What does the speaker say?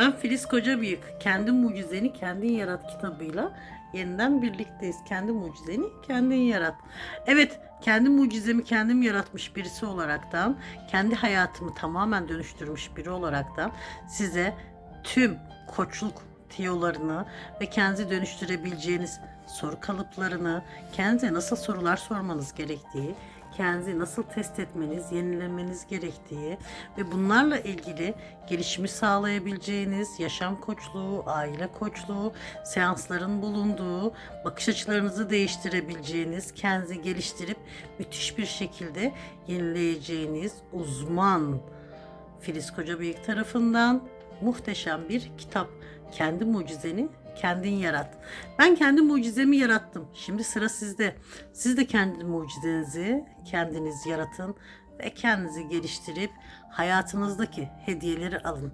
Ben Filiz Kocabıyık. Kendi mucizeni kendin yarat kitabıyla yeniden birlikteyiz. Kendi mucizeni kendin yarat. Evet, kendi mucizemi kendim yaratmış birisi olaraktan, kendi hayatımı tamamen dönüştürmüş biri olaraktan size tüm koçluk tiyolarını ve kendinizi dönüştürebileceğiniz soru kalıplarını, kendinize nasıl sorular sormanız gerektiği, kendinizi nasıl test etmeniz, yenilemeniz gerektiği ve bunlarla ilgili gelişimi sağlayabileceğiniz yaşam koçluğu, aile koçluğu, seansların bulunduğu, bakış açılarınızı değiştirebileceğiniz, kendinizi geliştirip müthiş bir şekilde yenileyeceğiniz uzman Filiz Kocabıyık tarafından muhteşem bir kitap. Kendi mucizeni kendin yarat. Ben kendi mucizemi yarattım. Şimdi sıra sizde. Siz de kendi mucizenizi kendiniz yaratın ve kendinizi geliştirip hayatınızdaki hediyeleri alın.